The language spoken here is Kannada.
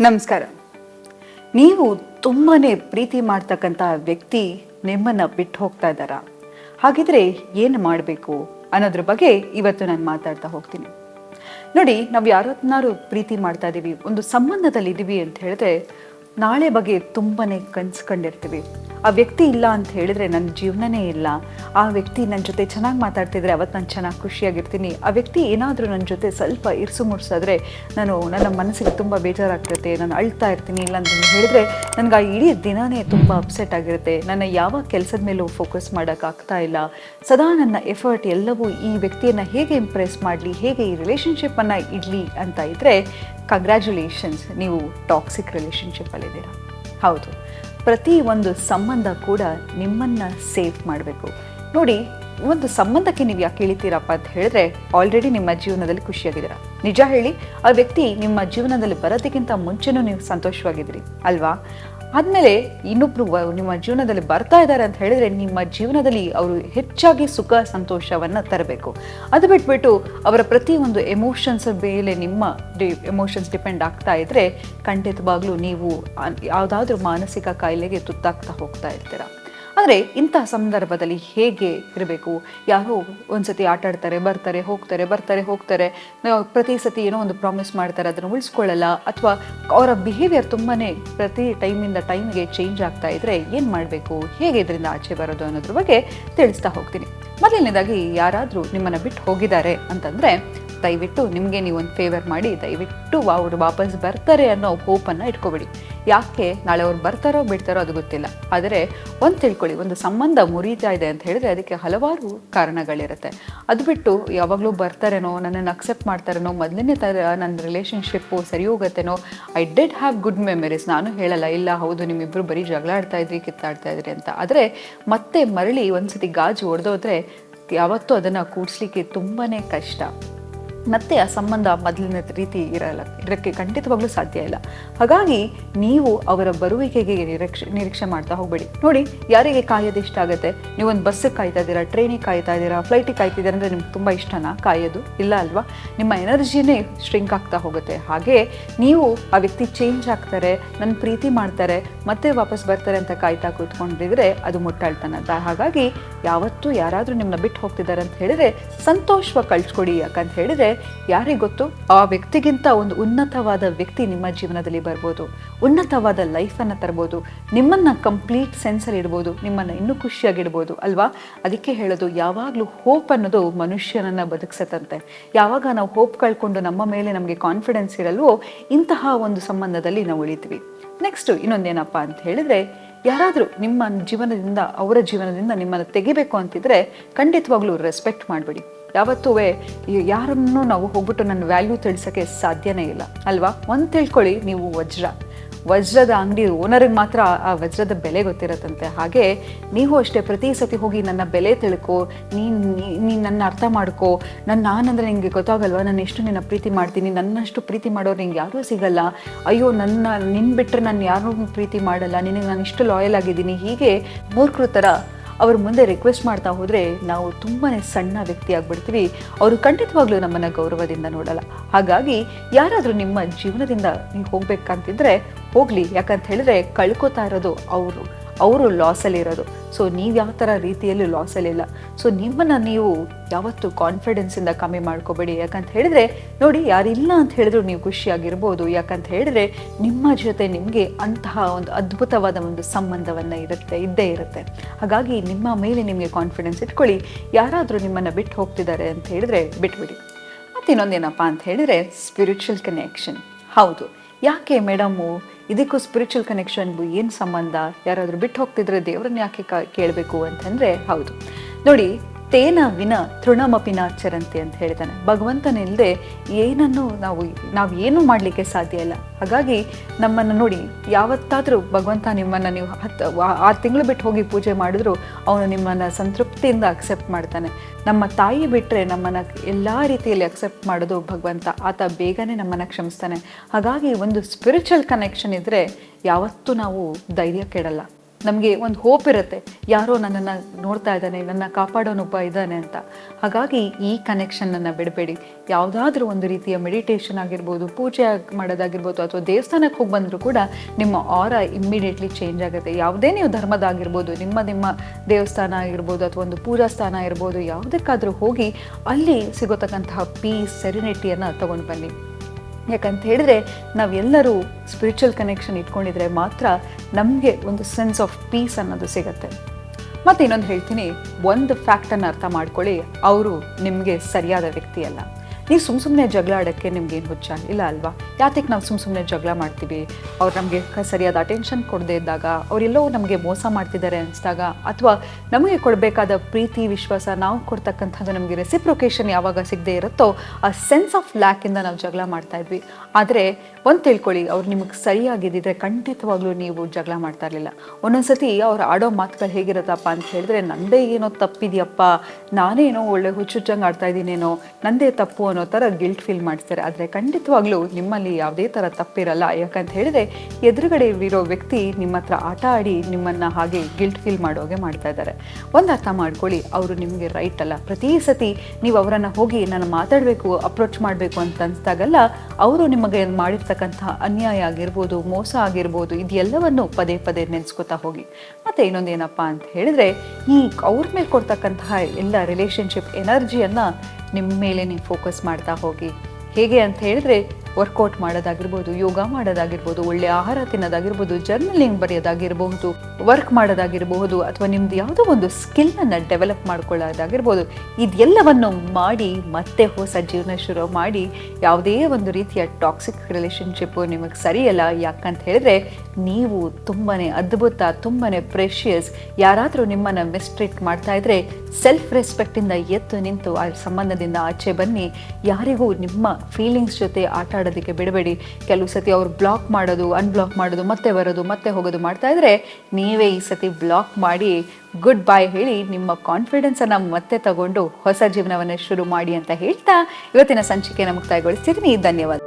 ನಮಸ್ಕಾರ. ನೀವು ತುಂಬಾ ಪ್ರೀತಿ ಮಾಡ್ತಕ್ಕಂಥ ವ್ಯಕ್ತಿ ನಿಮ್ಮನ್ನ ಬಿಟ್ಟು ಹೋಗ್ತಾ ಇದ್ದಾರಾ? ಹಾಗಿದ್ರೆ ಏನು ಮಾಡಬೇಕು ಅನ್ನೋದ್ರ ಬಗ್ಗೆ ಇವತ್ತು ನಾನು ಮಾತಾಡ್ತಾ ಹೋಗ್ತೀನಿ. ನೋಡಿ, ನಾವು ಯಾರನ್ನಾರು ಪ್ರೀತಿ ಮಾಡ್ತಾ ಇದ್ದೀವಿ ಒಂದು ಸಂಬಂಧದಲ್ಲಿ ಇದ್ದೀವಿ ಅಂತ ಹೇಳಿದ್ರೆ ನಾಳೆ ಬಗ್ಗೆ ತುಂಬಾ ಕನ್ಸು ಕಂಡಿರ್ತೀವಿ ಆ ವ್ಯಕ್ತಿ ಇಲ್ಲ ಅಂತ ಹೇಳಿದ್ರೆ ನನ್ನ ಜೀವನನೇ ಇಲ್ಲ. ಆ ವ್ಯಕ್ತಿ ನನ್ನ ಜೊತೆ ಚೆನ್ನಾಗಿ ಮಾತಾಡ್ತಿದ್ರೆ ಅವತ್ತು ನಾನು ಚೆನ್ನಾಗಿ ಖುಷಿಯಾಗಿರ್ತೀನಿ. ಆ ವ್ಯಕ್ತಿ ಏನಾದರೂ ನನ್ನ ಜೊತೆ ಸ್ವಲ್ಪ ಇರಿಸು ಮುಡಿಸಿದ್ರೆ ನಾನು ನನ್ನ ಮನಸ್ಸಿಗೆ ತುಂಬ ಬೇಜಾರಾಗ್ತೈತೆ ನಾನು ಅಳ್ತಾ ಇರ್ತೀನಿ. ಇಲ್ಲ ಅಂತ ಹೇಳಿದ್ರೆ ನನಗೆ ಆ ಇಡೀ ದಿನವೇ ತುಂಬ ಅಪ್ಸೆಟ್ ಆಗಿರುತ್ತೆ. ನನ್ನ ಯಾವ ಕೆಲಸದ ಮೇಲೂ ಫೋಕಸ್ ಮಾಡೋಕ್ಕಾಗ್ತಾ ಇಲ್ಲ. ಸದಾ ನನ್ನ ಎಫರ್ಟ್ ಎಲ್ಲವೂ ಈ ವ್ಯಕ್ತಿಯನ್ನು ಹೇಗೆ ಇಂಪ್ರೆಸ್ ಮಾಡಲಿ, ಹೇಗೆ ಈ ರಿಲೇಷನ್ಶಿಪ್ಪನ್ನು ಇಡಲಿ ಅಂತ ಇದ್ದರೆ ಕಂಗ್ರ್ಯಾಚುಲೇಷನ್ಸ್ ನೀವು ಟಾಕ್ಸಿಕ್ ರಿಲೇಷನ್ಶಿಪ್ಪಲ್ಲಿದ್ದೀರಾ ಹೌದು. ಪ್ರತಿ ಒಂದು ಸಂಬಂಧ ಕೂಡ ನಿಮ್ಮನ್ನು ಸೇವ್ ಮಾಡಬೇಕು. ನೋಡಿ, ಒಂದು ಸಂಬಂಧಕ್ಕೆ ನೀವು ಯಾಕೆ ಇಳಿತೀರಪ್ಪ ಅಂತ ಹೇಳಿದ್ರೆ ಆಲ್ರೆಡಿ ನಿಮ್ಮ ಜೀವನದಲ್ಲಿ ಖುಷಿಯಾಗಿದ್ದೀರಾ. ನಿಜ ಹೇಳಿ, ಆ ವ್ಯಕ್ತಿ ನಿಮ್ಮ ಜೀವನದಲ್ಲಿ ಬರೋದಕ್ಕಿಂತ ಮುಂಚೆನೂ ನೀವು ಸಂತೋಷವಾಗಿದ್ದೀರಿ, ಅಲ್ವಾ? ಆದಮೇಲೆ ಇನ್ನೊಬ್ರು ನಿಮ್ಮ ಜೀವನದಲ್ಲಿ ಬರ್ತಾ ಇದ್ದಾರೆ ಅಂತ ಹೇಳಿದ್ರೆ ನಿಮ್ಮ ಜೀವನದಲ್ಲಿ ಅವರು ಹೆಚ್ಚಾಗಿ ಸುಖ, ಸಂತೋಷವನ್ನು ತರಬೇಕು. ಅದು ಬಿಟ್ಬಿಟ್ಟು ಅವರ ಪ್ರತಿಯೊಂದು ಎಮೋಷನ್ಸ್ ಮೇಲೆ ನಿಮ್ಮ ಡಿ ಎಮೋಷನ್ಸ್ ಡಿಪೆಂಡ್ ಆಗ್ತಾ ಇದ್ರೆ ಖಂಡಿತವಾಗ್ಲೂ ನೀವು ಯಾವುದಾದ್ರೂ ಮಾನಸಿಕ ಕಾಯಿಲೆಗೆ ತುತ್ತಾಗ್ತಾ ಹೋಗ್ತಾ ಇರ್ತೀರ. ಆದರೆ ಇಂತಹ ಸಂದರ್ಭದಲ್ಲಿ ಹೇಗೆ ಇರಬೇಕು? ಯಾರೋ ಒಂದ್ಸತಿ ಆಟ ಆಡ್ತಾರೆ ಬರ್ತಾರೆ, ಹೋಗ್ತಾರೆ ಬರ್ತಾರೆ, ಹೋಗ್ತಾರೆ. ಪ್ರತಿ ಸತಿ ಏನೋ ಒಂದು ಪ್ರಾಮಿಸ್ ಮಾಡ್ತಾರೆ, ಅದನ್ನು ಉಳಿಸ್ಕೊಳ್ಳಲ್ಲ. ಅಥವಾ ಅವರ ಬಿಹೇವಿಯರ್ ತುಂಬಾ ಪ್ರತಿ ಟೈಮಿಂದ ಟೈಮ್ಗೆ ಚೇಂಜ್ ಆಗ್ತಾ ಇದ್ರೆ ಏನು ಮಾಡಬೇಕು? ಹೇಗೆ ಇದರಿಂದ ಆಚೆ ಬರೋದು ಅನ್ನೋದ್ರ ಬಗ್ಗೆ ತಿಳಿಸ್ತಾ ಹೋಗ್ತೀನಿ. ಮೊದಲನೇದಾಗಿ ಯಾರಾದರೂ ನಿಮ್ಮನ್ನು ಬಿಟ್ಟು ಹೋಗಿದ್ದಾರೆ ಅಂತಂದರೆ, ದಯವಿಟ್ಟು ನಿಮಗೆ ನೀವು ಒಂದು ಫೇವರ್ ಮಾಡಿ, ದಯವಿಟ್ಟು ಅವರು ವಾಪಸ್ ಬರ್ತಾರೆ ಅನ್ನೋ ಹೋಪನ್ನು ಇಟ್ಕೊಬೇಡಿ. ಯಾಕೆ ನಾಳೆ ಅವ್ರು ಬರ್ತಾರೋ ಬಿಡ್ತಾರೋ ಅದು ಗೊತ್ತಿಲ್ಲ. ಆದರೆ ಒಂದು ತಿಳ್ಕೊಳ್ಳಿ, ಒಂದು ಸಂಬಂಧ ಮುರಿತಾ ಇದೆ ಅಂತ ಹೇಳಿದ್ರೆ ಅದಕ್ಕೆ ಹಲವಾರು ಕಾರಣಗಳಿರುತ್ತೆ. ಅದು ಬಿಟ್ಟು ಯಾವಾಗಲೂ ಬರ್ತಾರೇನೋ, ನನ್ನನ್ನು ಅಕ್ಸೆಪ್ಟ್ ಮಾಡ್ತಾರೇನೋ, ಮೊದಲನೇ ಥರ ನನ್ನ ರಿಲೇಷನ್ಶಿಪ್ಪು ಸರಿ ಹೋಗುತ್ತೇನೋ I did have good memories ನಾನು ಹೇಳಲ್ಲ, ಇಲ್ಲ, ಹೌದು ನಿಮ್ಮಿಬ್ಬರು ಬರೀ ಜಗಳ ಆಡ್ತಾ ಇದ್ರಿ, ಕಿತ್ತಾಡ್ತಾ ಇದ್ರಿ ಅಂತ. ಆದರೆ ಮತ್ತೆ ಮರಳಿ ಒಂದು ಸತಿ ಗಾಜು ಹೊಡೆದೋದ್ರೆ ಯಾವತ್ತೂ ಅದನ್ನು ಕೂಡಿಸ್ಲಿಕ್ಕೆ ತುಂಬಾ ಕಷ್ಟ. ಮತ್ತೆ ಆ ಸಂಬಂಧ ಮೊದಲಿನ ರೀತಿ ಇರಲ್ಲ. ಇದಕ್ಕೆ ಖಂಡಿತವಾಗ್ಲೂ ಸಾಧ್ಯ ಇಲ್ಲ. ಹಾಗಾಗಿ ನೀವು ಅವರ ಬರುವಿಕೆಗೆ ನಿರೀಕ್ಷೆ ನಿರೀಕ್ಷೆ ಮಾಡ್ತಾ ಹೋಗಬೇಡಿ. ನೋಡಿ, ಯಾರಿಗೆ ಕಾಯೋದು ಇಷ್ಟ ಆಗುತ್ತೆ? ನೀವು ಒಂದು ಬಸ್ಸಿಗೆ ಕಾಯ್ತಾ ಇದ್ದೀರಾ, ಟ್ರೈನಿಗೆ ಕಾಯ್ತಾ ಇದ್ದೀರಾ ಫ್ಲೈಟಿಗೆ ಕಾಯ್ತಿದ್ದೀರಾ ಅಂದರೆ ನಿಮ್ಗೆ ತುಂಬ ಇಷ್ಟನಾ? ಕಾಯೋದು? ಇಲ್ಲ ಅಲ್ವಾ? ನಿಮ್ಮ ಎನರ್ಜಿನೇ ಸ್ಟ್ರಿಂಕ್ ಆಗ್ತಾ ಹೋಗುತ್ತೆ. ಹಾಗೆ ನೀವು ಆ ವ್ಯಕ್ತಿ ಚೇಂಜ್ ಆಗ್ತಾರೆ, ನನ್ನ ಪ್ರೀತಿ ಮಾಡ್ತಾರೆ, ಮತ್ತೆ ವಾಪಸ್ ಬರ್ತಾರೆ ಅಂತ ಕಾಯ್ತಾ ಕೂತ್ಕೊಂಡಿದ್ರೆ ಅದು ಮುಟ್ಟಾಳ್ತಾನಂತ ಹಾಗಾಗಿ ಯಾವತ್ತೂ ಯಾರಾದರೂ ನಿಮ್ಮನ್ನ ಬಿಟ್ಟು ಹೋಗ್ತಿದ್ದಾರೆ ಅಂತ ಹೇಳಿದರೆ ಸಂತೋಷವಾಗಿ ಕಳ್ಸ್ಕೊಡಿ ಯಾಕಂತ ಹೇಳಿದ್ರೆ ಯಾರಿಗೆ ಗೊತ್ತು? ಆ ವ್ಯಕ್ತಿಗಿಂತ ಒಂದು ಉನ್ನತವಾದ ವ್ಯಕ್ತಿ ನಿಮ್ಮ ಜೀವನದಲ್ಲಿ ಬರ್ಬೋದು. ಉನ್ನತವಾದ ಲೈಫನ್ನು ತರ್ಬೋದು. ನಿಮ್ಮನ್ನು ಕಂಪ್ಲೀಟ್ ಸೆನ್ಸಲ್ಲಿ ಇಡ್ಬೋದು. ನಿಮ್ಮನ್ನು ಇನ್ನೂ ಖುಷಿಯಾಗಿಡ್ಬೋದು ಅಲ್ವಾ? ಅದಕ್ಕೆ ಹೇಳೋದು ಯಾವಾಗಲೂ ಹೋಪ್ ಅನ್ನೋದು ಮನುಷ್ಯನನ್ನು ಬದುಕಿಸತ್ತಂತೆ. ಯಾವಾಗ ನಾವು ಹೋಪ್ ಕಳ್ಕೊಂಡು ನಮ್ಮ ಮೇಲೆ ನಮಗೆ ಕಾನ್ಫಿಡೆನ್ಸ್ ಇರಲ್ವೋ, ಇಂತಹ ಒಂದು ಸಂಬಂಧದಲ್ಲಿ ನಾವು ಉಳಿತೀವಿ. ನೆಕ್ಸ್ಟ್ ಇನ್ನೊಂದೇನಪ್ಪ ಅಂತ ಹೇಳಿದ್ರೆ, ಯಾರಾದರೂ ನಿಮ್ಮ ಜೀವನದಿಂದ, ಅವರ ಜೀವನದಿಂದ ನಿಮ್ಮನ್ನು ತೆಗಿಬೇಕು ಅಂತಿದ್ರೆ ಖಂಡಿತವಾಗ್ಲೂ ರೆಸ್ಪೆಕ್ಟ್ ಮಾಡಬೇಡಿ. ಯಾವತ್ತೂ ಯಾರನ್ನು ನಾವು ಹೋಗ್ಬಿಟ್ಟು ನನ್ನ ವ್ಯಾಲ್ಯೂ ತಿಳಿಸೋಕ್ಕೆ ಸಾಧ್ಯನೇ ಇಲ್ಲ. ಅಲ್ವಾ? ಒಂದು ತಿಳ್ಕೊಳ್ಳಿ, ನೀವು ವಜ್ರ. ವಜ್ರದ ಅಂಗಡಿ ಓನರಿಗೆ ಮಾತ್ರ ಆ- ವಜ್ರದ ಬೆಲೆ ಗೊತ್ತಿರತ್ತಂತೆ. ಹಾಗೆ ನೀವು ಅಷ್ಟೇ ಪ್ರತಿ ಸತಿ ಹೋಗಿ ನನ್ನ ಬೆಲೆ ತಿಳ್ಕೊ, ನೀನು ನೀನು ನನ್ನ ಅರ್ಥ ಮಾಡ್ಕೋ. ನನ್ನ ನಾನಂದ್ರೆ ನಿಮಗೆ ಗೊತ್ತಾಗಲ್ವ? ನಾನು ಎಷ್ಟು ನಿನ್ನ ಪ್ರೀತಿ ಮಾಡ್ತೀನಿ? ನನ್ನಷ್ಟು ಪ್ರೀತಿ ಮಾಡೋರು ನಿಂಗೆ ಯಾರೂ ಸಿಗಲ್ಲ. ಅಯ್ಯೋ, ನನ್ನ ನಿನ್ನ ಬಿಟ್ಟರೆ ನಾನು ಯಾರೂ ಪ್ರೀತಿ ಮಾಡಲ್ಲ. ನಿನಗೆ ನಾನು ಇಷ್ಟು ಲಾಯಲ್ ಆಗಿದ್ದೀನಿ. ಹೀಗೆ ಮೂರ್ಖರು ಥರ ಅವ್ರ ಮುಂದೆ ರಿಕ್ವೆಸ್ಟ್ ಮಾಡ್ತಾ ಹೋದರೆ ನಾವು ತುಂಬಾ ಸಣ್ಣ ವ್ಯಕ್ತಿ ಆಗಿಬಿಡ್ತೀವಿ. ಅವರು ಖಂಡಿತವಾಗ್ಲೂ ನಮ್ಮನ್ನು ಗೌರವದಿಂದ ನೋಡಲ್ಲ. ಹಾಗಾಗಿ ಯಾರಾದರೂ ನಿಮ್ಮ ಜೀವನದಿಂದ ನೀವು ಹೋಗ್ಬೇಕಂತಿದ್ರೆ ಹೋಗಲಿ. ಯಾಕಂತ ಹೇಳಿದ್ರೆ ಕಳ್ಕೊತಾ ಇರೋದು ಅವರು. ಅವರು ಲಾಸಲ್ಲಿ ಇರೋದು. ಸೊ ನೀವು ಯಾವ ಥರ ರೀತಿಯಲ್ಲಿ ಲಾಸಲ್ಲಿಲ್ಲ ಸೊ ನಿಮ್ಮನ್ನು ನೀವು ಯಾವತ್ತೂ ಕಾನ್ಫಿಡೆನ್ಸಿಂದ ಕಮ್ಮಿ ಮಾಡ್ಕೋಬೇಡಿ. ಯಾಕಂತ ಹೇಳಿದ್ರೆ, ನೋಡಿ, ಯಾರಿಲ್ಲ ಅಂತ ಹೇಳಿದ್ರು ನೀವು ಖುಷಿಯಾಗಿರ್ಬೋದು ಯಾಕಂತ ಹೇಳಿದ್ರೆ, ನಿಮ್ಮ ಜೊತೆ ನಿಮಗೆ ಅಂತಹ ಒಂದು ಅದ್ಭುತವಾದ ಒಂದು ಸಂಬಂಧವನ್ನು ಇರುತ್ತೆ, ಇದ್ದೇ ಇರುತ್ತೆ. ಹಾಗಾಗಿ ನಿಮ್ಮ ಮೇಲೆ ನಿಮಗೆ ಕಾನ್ಫಿಡೆನ್ಸ್ ಇಟ್ಕೊಳ್ಳಿ. ಯಾರಾದರೂ ನಿಮ್ಮನ್ನು ಬಿಟ್ಟು ಹೋಗ್ತಿದ್ದಾರೆ ಅಂತ ಹೇಳಿದ್ರೆ ಬಿಟ್ಬಿಡಿ. ಮತ್ತು ಇನ್ನೊಂದೇನಪ್ಪ ಅಂತ ಹೇಳಿದ್ರೆ ಸ್ಪಿರಿಚುವಲ್ ಕನೆಕ್ಷನ್ ಹೌದು. ಯಾಕೆ ಮೇಡಮು ಇದಕ್ಕೂ ಸ್ಪಿರಿಚುವಲ್ ಕನೆಕ್ಷನ್ಗೂ ಏನು ಸಂಬಂಧ? ಯಾರಾದರೂ ಬಿಟ್ಟು ಹೋಗ್ತಿದ್ರೆ ದೇವ್ರನ್ನ ಯಾಕೆ ಕೇಳಬೇಕು ಅಂತಂದರೆ ಹೌದು. ನೋಡಿ ತೇನ ವಿನ ತೃಣಮಪಿನ ನಾಚರಂತೆ ಅಂತ ಹೇಳ್ತಾನೆ ಭಗವಂತನಿಲ್ಲದೆ ಏನನ್ನು ನಾವು ನಾವು ಏನು ಮಾಡಲಿಕ್ಕೆ ಸಾಧ್ಯ ಇಲ್ಲ. ಹಾಗಾಗಿ ನಮ್ಮನ್ನು ನೋಡಿ ಯಾವತ್ತಾದರೂ ಭಗವಂತ ನಿಮ್ಮನ್ನು ನೀವು ಹತ್ತು ಆರು ತಿಂಗಳು ಬಿಟ್ಟು ಹೋಗಿ ಪೂಜೆ ಮಾಡಿದ್ರು ಅವನು ನಿಮ್ಮನ್ನು ಸಂತೃಪ್ತಿಯಿಂದ ಅಕ್ಸೆಪ್ಟ್ ಮಾಡ್ತಾನೆ. ನಮ್ಮ ತಾಯಿ ಬಿಟ್ಟರೆ ನಮ್ಮನ್ನು ಎಲ್ಲ ರೀತಿಯಲ್ಲಿ ಅಕ್ಸೆಪ್ಟ್ ಮಾಡೋದು ಭಗವಂತ. ಆತ ಬೇಗನೆ ನಮ್ಮನ್ನು ಕ್ಷಮಿಸ್ತಾನೆ. ಹಾಗಾಗಿ ಒಂದು ಸ್ಪಿರಿಚುವಲ್ ಕನೆಕ್ಷನ್ ಇದ್ದರೆ ಯಾವತ್ತೂ ನಾವು ಧೈರ್ಯ ಕೆಡಲ್ಲ. ನಮಗೆ ಒಂದು ಹೋಪ್ ಇರುತ್ತೆ. ಯಾರೋ ನನ್ನನ್ನು ನೋಡ್ತಾ ಇದ್ದಾನೆ, ನನ್ನ ಕಾಪಾಡೋನೊಬ್ಬ ಇದ್ದಾನೆ ಅಂತ. ಹಾಗಾಗಿ ಈ ಕನೆಕ್ಷನನ್ನು ಬಿಡಬೇಡಿ. ಯಾವುದಾದ್ರೂ ಒಂದು ರೀತಿಯ ಮೆಡಿಟೇಷನ್ ಆಗಿರ್ಬೋದು, ಪೂಜೆ ಮಾಡೋದಾಗಿರ್ಬೋದು ಅಥವಾ ದೇವಸ್ಥಾನಕ್ಕೆ ಹೋಗಿ ಬಂದರೂ ಕೂಡ ನಿಮ್ಮ ಆರ ಇಮ್ಮಿಡಿಯೇಟ್ಲಿ ಚೇಂಜ್ ಆಗುತ್ತೆ. ಯಾವುದೇ ನೀವು ಧರ್ಮದಾಗಿರ್ಬೋದು, ನಿಮ್ಮ ನಿಮ್ಮ ದೇವಸ್ಥಾನ ಆಗಿರ್ಬೋದು ಅಥವಾ ಒಂದು ಪೂಜಾ ಸ್ಥಾನ ಇರ್ಬೋದು, ಯಾವುದಕ್ಕಾದರೂ ಹೋಗಿ ಅಲ್ಲಿ ಸಿಗೋತಕ್ಕಂತಹ ಪೀಸ್ ಸೆರಿನಿಟಿಯನ್ನು ತಗೊಂಡು ಬನ್ನಿ. ಯಾಕಂತ ಹೇಳಿದ್ರೆ ನಾವೆಲ್ಲರೂ ಸ್ಪಿರಿಚುವಲ್ ಕನೆಕ್ಷನ್ ಇಟ್ಕೊಂಡಿದ್ರೆ ಮಾತ್ರ ನಮಗೆ ಒಂದು ಸೆನ್ಸ್ ಆಫ್ ಪೀಸ್ ಅನ್ನೋದು ಸಿಗತ್ತೆ. ಮತ್ತೆ ಇನ್ನೊಂದು ಹೇಳ್ತೀನಿ, ಒಂದು ಫ್ಯಾಕ್ಟನ್ನು ಅರ್ಥ ಮಾಡ್ಕೊಳ್ಳಿ, ಅವರು ನಿಮಗೆ ಸರಿಯಾದ ವ್ಯಕ್ತಿ ಅಲ್ಲ ನೀವು ಸುಮ್ಮ ಸುಮ್ಮನೆ ಜಗಳ ಆಡೋಕ್ಕೆ ನಿಮ್ಗೇನು ಹುಚ್ಚ? ಇಲ್ಲ ಅಲ್ವಾ? ಯಾತಕ್ಕೆ ನಾವು ಸುಮ್ಮ ಸುಮ್ಮನೆ ಜಗಳ ಮಾಡ್ತೀವಿ? ಅವ್ರು ನಮಗೆ ಸರಿಯಾದ ಅಟೆನ್ಷನ್ ಕೊಡದೇ ಇದ್ದಾಗ, ಅವರೆಲ್ಲೋ ನಮಗೆ ಮೋಸ ಮಾಡ್ತಿದ್ದಾರೆ ಅನಿಸಿದಾಗ, ಅಥವಾ ನಮಗೆ ಕೊಡಬೇಕಾದ ಪ್ರೀತಿ, ವಿಶ್ವಾಸ, ನಾವು ಕೊಡ್ತಕ್ಕಂಥದ್ದು ನಮಗೆ ರೆಸಿಪ್ರೊಕೇಶನ್ ಯಾವಾಗ ಸಿಗದೆ ಇರುತ್ತೋ, ಆ ಸೆನ್ಸ್ ಆಫ್ ಲ್ಯಾಕಿಂದ ನಾವು ಜಗಳ ಮಾಡ್ತಾ ಇದ್ವಿ. ಆದರೆ ಒಂದು ತಿಳ್ಕೊಳ್ಳಿ, ಅವ್ರು ನಿಮಗೆ ಸರಿಯಾಗಿದ್ದಿದ್ರೆ ಖಂಡಿತವಾಗ್ಲೂ ನೀವು ಜಗಳ ಮಾಡ್ತಾ ಇರಲಿಲ್ಲ. ಒಂದೊಂದ್ಸತಿ ಅವ್ರು ಆಡೋ ಮಾತುಗಳು ಹೇಗಿರುತ್ತಪ್ಪ ಅಂತ ಹೇಳಿದ್ರೆ, ನಂದೇ ಏನೋ ತಪ್ಪಿದೆಯಪ್ಪ, ನಾನೇನೋ ಒಳ್ಳೆ ಹುಚ್ಚುಚ್ಚಂಗೆ ಆಡ್ತಾ ಇದ್ದೀನೇನೋ, ನಂದೇ ತಪ್ಪು ಅನ್ನೋ ಥರ ಗಿಲ್ಟ್ ಫೀಲ್ ಮಾಡ್ತಾರೆ ಆದರೆ ಖಂಡಿತವಾಗ್ಲೂ ನಿಮ್ಮಲ್ಲಿ ಯಾವುದೇ ಥರ ತಪ್ಪಿರಲ್ಲ. ಯಾಕಂತ ಹೇಳಿದ್ರೆ ಎದುರುಗಡೆ ಇರೋ ವ್ಯಕ್ತಿ ನಿಮ್ಮ ಹತ್ರ ಆಟ ಆಡಿ ನಿಮ್ಮನ್ನು ಹಾಗೆ ಗಿಲ್ಟ್ ಫೀಲ್ ಮಾಡೋಗೆ ಮಾಡ್ತಾ ಇದ್ದಾರೆ. ಒಂದು ಅರ್ಥ ಮಾಡ್ಕೊಳ್ಳಿ, ಅವರು ನಿಮಗೆ ರೈಟ್ ಅಲ್ಲ. ಪ್ರತಿ ಸತಿ ನೀವು ಅವರನ್ನು ಹೋಗಿ ನಾನು ಮಾತಾಡಬೇಕು ಅಪ್ರೋಚ್ ಮಾಡಬೇಕು ಅಂತ ಅನ್ಸ್ದಾಗಲ್ಲ ಅವರು ನಿಮಗೆ ಮಾಡಿರ್ತಕ್ಕಂಥ ಅನ್ಯಾಯ ಆಗಿರ್ಬೋದು, ಮೋಸ ಆಗಿರ್ಬೋದು, ಇದೆಲ್ಲವನ್ನು ಪದೇ ಪದೇ ನೆನೆಸ್ಕೊತಾ ಹೋಗಿ. ಮತ್ತೆ ಇನ್ನೊಂದೇನಪ್ಪ ಅಂತ ಹೇಳಿದ್ರೆ ಈ ಅವ್ರ ಮೇಲೆ ಕೊಡ್ತಕ್ಕಂತಹ ಎಲ್ಲ ರಿಲೇಶನ್ಶಿಪ್ ಎನರ್ಜಿಯನ್ನು ನಿಮ್ಮ ಮೇಲೆ ನೀವು ಫೋಕಸ್ ಮಾಡ್ತಾ ಹೋಗಿ. ಹೇಗೆ ಅಂತ ಹೇಳಿದ್ರೆ ವರ್ಕೌಟ್ ಮಾಡೋದಾಗಿರ್ಬೋದು, ಯೋಗ ಮಾಡೋದಾಗಿರ್ಬೋದು, ಒಳ್ಳೆ ಆಹಾರ ತಿನ್ನೋದಾಗಿರ್ಬೋದು ಜರ್ನಲಿಂಗ್ ಬರೆಯೋದಾಗಿರಬಹುದು ವರ್ಕ್ ಮಾಡೋದಾಗಿರಬಹುದು, ಅಥವಾ ನಿಮ್ದು ಯಾವುದೋ ಒಂದು ಸ್ಕಿಲ್ನನ್ನು ಡೆವಲಪ್ ಮಾಡ್ಕೊಳ್ಳೋದಾಗಿರ್ಬೋದು, ಇದೆಲ್ಲವನ್ನು ಮಾಡಿ ಮತ್ತೆ ಹೊಸ ಜೀವನ ಶುರು ಮಾಡಿ, ಯಾವುದೇ ಒಂದು ರೀತಿಯ ಟಾಕ್ಸಿಕ್ ರಿಲೇಶನ್ಶಿಪ್ಪು ನಿಮಗೆ ಸರಿಯಲ್ಲ. ಯಾಕಂತ ಹೇಳಿದ್ರೆ ನೀವು ತುಂಬಾ ಅದ್ಭುತ ತುಂಬಾ ಪ್ರೆಷಿಯಸ್ ಯಾರಾದರೂ ನಿಮ್ಮನ್ನು ಮಿಸ್ಟ್ರೀಟ್ ಮಾಡ್ತಾ ಇದ್ರೆ ಸೆಲ್ಫ್ ರೆಸ್ಪೆಕ್ಟಿಂದ ಎದ್ದು ನಿಂತು ಆ ಸಂಬಂಧದಿಂದ ಆಚೆ ಬನ್ನಿ. ಯಾರಿಗೂ ನಿಮ್ಮ ಫೀಲಿಂಗ್ಸ್ ಜೊತೆ ಆಟ ಆಡೋದಕ್ಕೆ ಬಿಡಬೇಡಿ. ಕೆಲವು ಸತಿ ಅವ್ರು ಬ್ಲಾಕ್ ಮಾಡೋದು ಅನ್ಬ್ಲಾಕ್ ಮಾಡೋದು, ಮತ್ತೆ ಬರೋದು, ಮತ್ತೆ ಹೋಗೋದು ಮಾಡ್ತಾ ಇದ್ರೆ ನೀವೇ ಈ ಸತಿ ಬ್ಲಾಕ್ ಮಾಡಿ ಗುಡ್ ಬಾಯ್ ಹೇಳಿ ನಿಮ್ಮ ಕಾನ್ಫಿಡೆನ್ಸನ್ನು ಮತ್ತೆ ತಗೊಂಡು ಹೊಸ ಜೀವನವನ್ನು ಶುರು ಮಾಡಿ ಅಂತ ಹೇಳ್ತಾ ಇವತ್ತಿನ ಸಂಚಿಕೆಯನ್ನು ಮುಕ್ತಾಯಗೊಳಿಸ್ತಿದ್ದೀನಿ. ಧನ್ಯವಾದ.